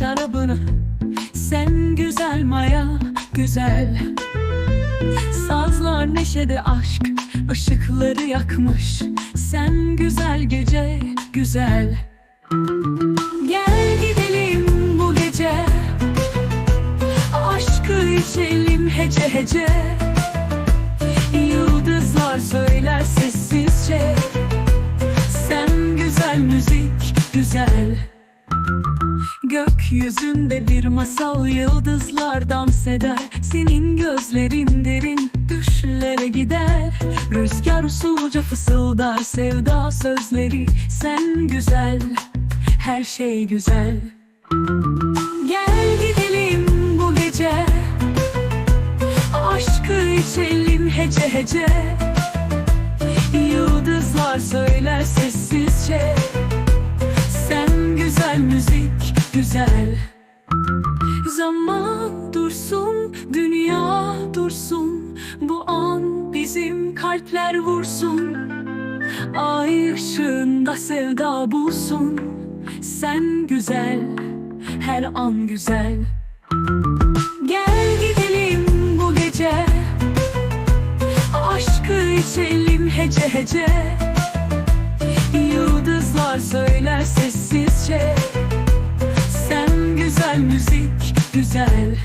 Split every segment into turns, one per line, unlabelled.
şarabını. Sen güzel maya güzel. Sazlar neşede aşk ışıkları yakmış. Sen güzel gece güzel. Gel gidelim bu gece. Aşkı içelim hece hece. Yıldızlar söyler sessizce. Sen güzel müzik Gökyüzünde bir masal yıldızlar dans eder. Senin gözlerin derin düşlere gider. Rüzgar usulca fısıldar sevda sözleri. Sen güzel, her şey güzel. Gel gidelim bu gece. Aşkı içelim hece hece. Yıldızlar söyler sessizce. Sen güzel müzik güzel. Zaman dursun, dünya dursun. Bu an bizim kalpler vursun. Ay ışığında sevda bulsun. Sen güzel, her an güzel. Gel gidelim bu gece. Aşkı içelim hece hece. Yıldızlar söyler sessizce müzik güzel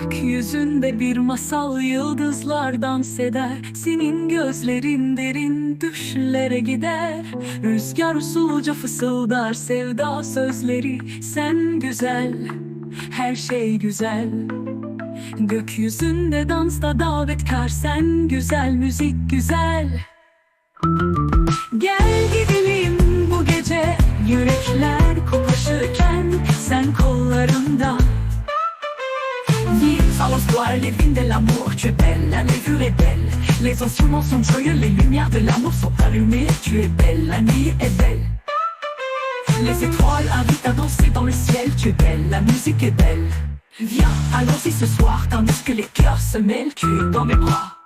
Gökyüzünde bir masal yıldızlar dans eder Senin gözlerin derin düşlere gider. Rüzgar usulca fısıldar sevda sözleri. Sen güzel, her şey güzel. Gökyüzünde dansta davetkar sen güzel müzik güzel. Gel gidelim bu gece yürekler kokuşurken sen kollarında L'histoire, les vignes de l'amour, tu es belle, la levure est belle. Les instruments sont joyeux, les lumières de l'amour sont allumées, tu es belle, la nuit est belle. Les étoiles invitent à danser dans le ciel, tu es belle, la musique est belle. Viens, allons-y ce soir, tandis que les cœurs se mêlent, tu es dans mes bras.